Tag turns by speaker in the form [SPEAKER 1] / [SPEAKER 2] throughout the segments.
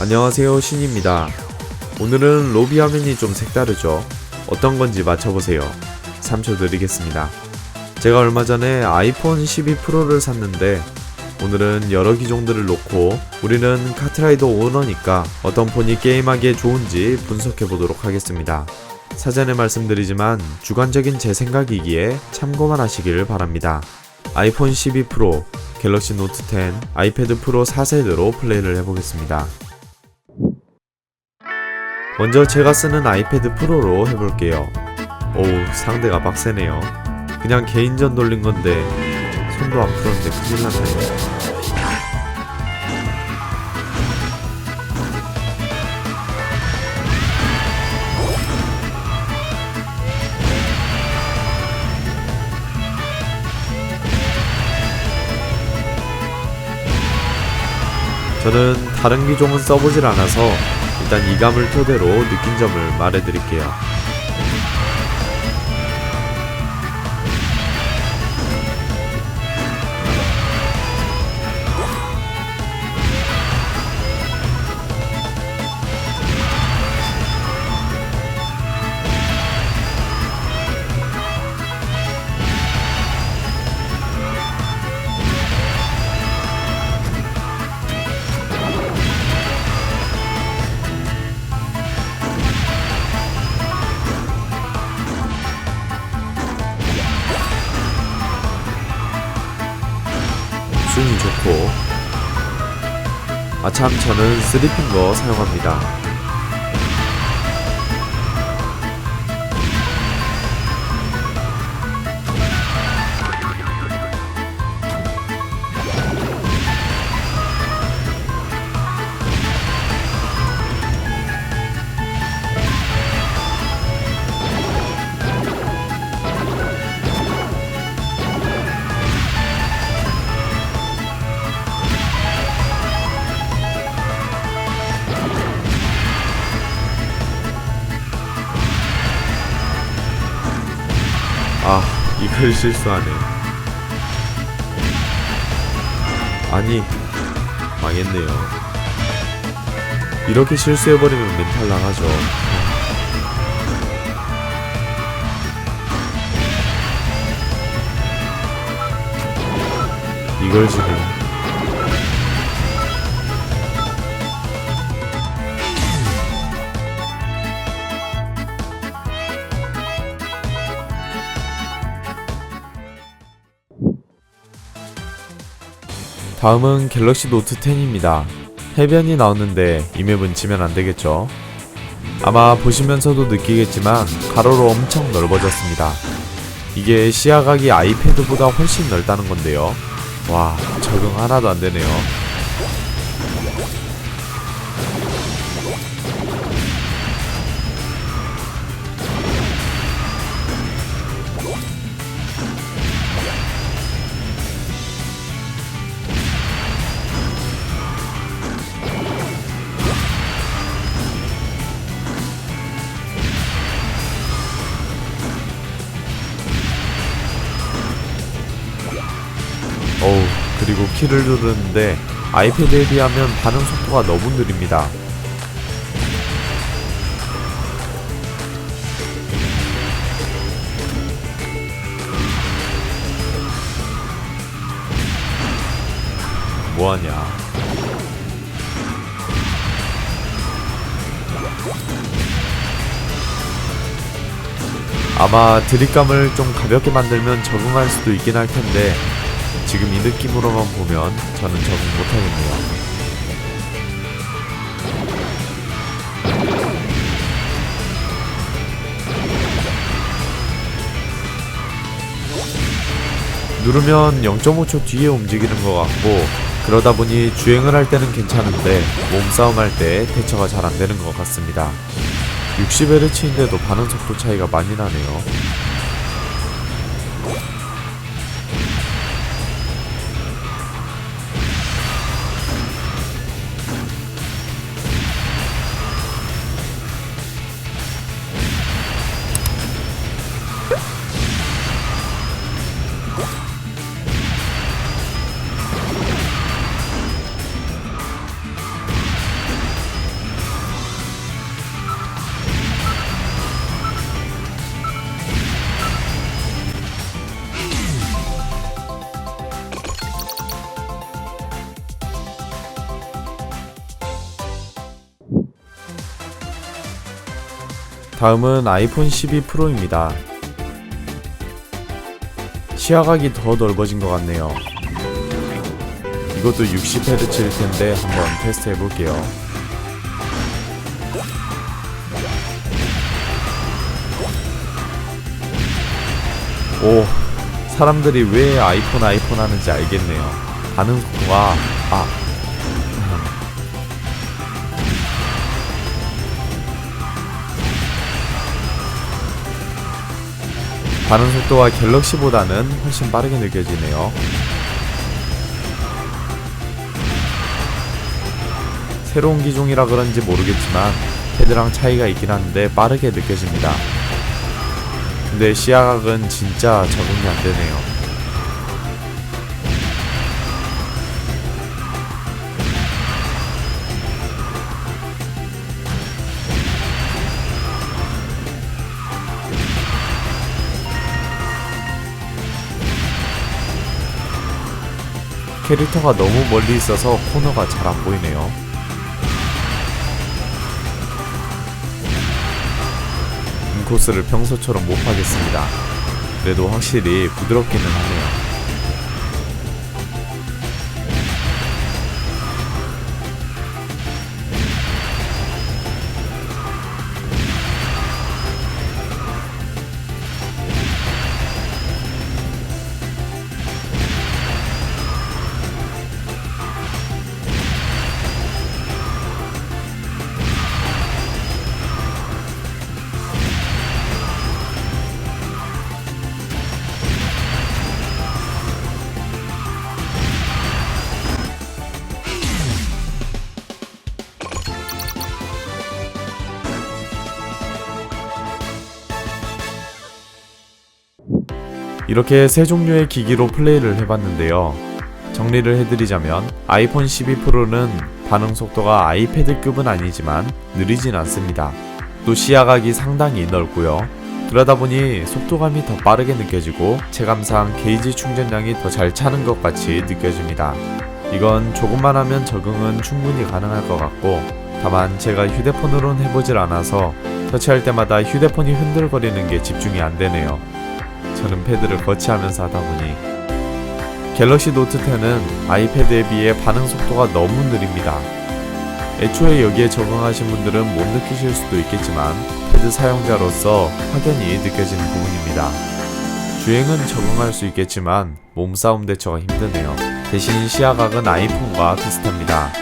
[SPEAKER 1] 안녕하세요 신입니다. 오늘은 로비 화면이 좀 색다르죠. 어떤 건지 맞춰보세요. 3초 드리겠습니다. 제가 얼마 전에 아이폰 12 프로를 샀는데 오늘은 여러 기종들을 놓고 우리는 카트라이더 오너니까 어떤 폰이 게임하기에 좋은지 분석해 보도록 하겠습니다. 사전에 말씀드리지만 주관적인 제 생각이기에 참고만 하시길 바랍니다. 아이폰 12 프로, 갤럭시 노트 10, 아이패드 프로 4세대로 플레이를 해보겠습니다. 먼저 제가 쓰는 아이패드 프로로 해볼게요. 오우, 상대가 빡세네요. 그냥 개인전 돌린 건데, 손도 안 풀었는데 큰일 났네. 저는 다른 기종은 써보질 않아서 일단 이감을 토대로 느낀 점을 말해드릴게요. 순이 좋고 아참 저는 쓰리핑거 사용합니다. 이걸 실수하네. 아니 망했네요. 이렇게 실수해버리면 멘탈 나가죠. 이걸 지금 다음은 갤럭시 노트 10입니다. 해변이 나오는데 이 맵은 지면 안 되겠죠? 아마 보시면서도 느끼겠지만 가로로 엄청 넓어졌습니다. 이게 시야각이 아이패드보다 훨씬 넓다는 건데요. 와, 적응 하나도 안 되네요. 그리고 키를 누르는데 아이패드에 비하면 반응 속도가 너무 느립니다. 뭐하냐? 아마 드립감을 좀 가볍게 만들면 적응할 수도 있긴 할 텐데 지금 이 느낌으로만 보면 저는 적응 못하겠네요. 누르면 0.5초 뒤에 움직이는 것 같고 그러다 보니 주행을 할 때는 괜찮은데 몸싸움 할 때 대처가 잘 안 되는 것 같습니다. 60Hz인데도 반응 속도 차이가 많이 나네요. 다음은 아이폰 12 프로입니다. 시야각이 더 넓어진 것 같네요. 이것도 60Hz일 텐데 한번 테스트 해볼게요. 오, 사람들이 왜 아이폰 아이폰 하는지 알겠네요. 반응 속도가 아 반응 속도가 갤럭시보다는 훨씬 빠르게 느껴지네요. 새로운 기종이라 그런지 모르겠지만 헤드랑 차이가 있긴 한데 빠르게 느껴집니다. 근데 시야각은 진짜 적응이 안 되네요. 캐릭터가 너무 멀리 있어서 코너가 잘 안 보이네요. 인코스를 평소처럼 못 하겠습니다. 그래도 확실히 부드럽기는 하네요. 이렇게 세 종류의 기기로 플레이를 해봤는데요. 정리를 해드리자면 아이폰 12 프로는 반응 속도가 아이패드급은 아니지만 느리진 않습니다. 또 시야각이 상당히 넓고요. 그러다 보니 속도감이 더 빠르게 느껴지고 체감상 게이지 충전량이 더 잘 차는 것 같이 느껴집니다. 이건 조금만 하면 적응은 충분히 가능할 것 같고 다만 제가 휴대폰으로는 해보질 않아서 터치할 때마다 휴대폰이 흔들거리는 게 집중이 안 되네요. 저는 패드를 거치하면서 하다 보니 갤럭시 노트 10은 아이패드에 비해 반응 속도가 너무 느립니다. 애초에 여기에 적응하신 분들은 못 느끼실 수도 있겠지만 패드 사용자로서 확연히 느껴지는 부분입니다. 주행은 적응할 수 있겠지만 몸싸움 대처가 힘드네요. 대신 시야각은 아이폰과 비슷합니다.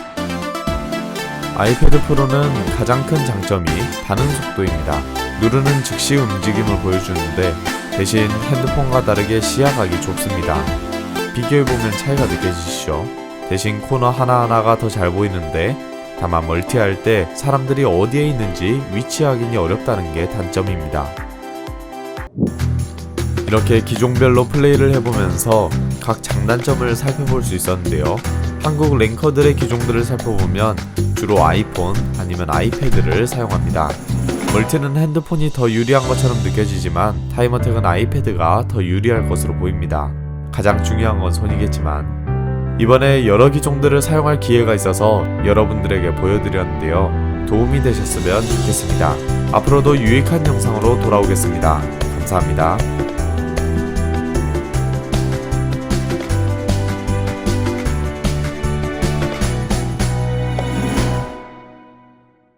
[SPEAKER 1] 아이패드 프로는 가장 큰 장점이 반응 속도입니다. 누르는 즉시 움직임을 보여주는데 대신 핸드폰과 다르게 시야각이 좁습니다. 비교해보면 차이가 느껴지시죠? 대신 코너 하나하나가 더 잘 보이는데 다만 멀티할 때 사람들이 어디에 있는지 위치 확인이 어렵다는 게 단점입니다. 이렇게 기종별로 플레이를 해보면서 각 장단점을 살펴볼 수 있었는데요. 한국 랭커들의 기종들을 살펴보면 주로 아이폰 아니면 아이패드를 사용합니다. 멀티는 핸드폰이 더 유리한 것처럼 느껴지지만 타임어택은 아이패드가 더 유리할 것으로 보입니다. 가장 중요한 건 손이겠지만 이번에 여러 기종들을 사용할 기회가 있어서 여러분들에게 보여드렸는데요. 도움이 되셨으면 좋겠습니다. 앞으로도 유익한 영상으로 돌아오겠습니다. 감사합니다.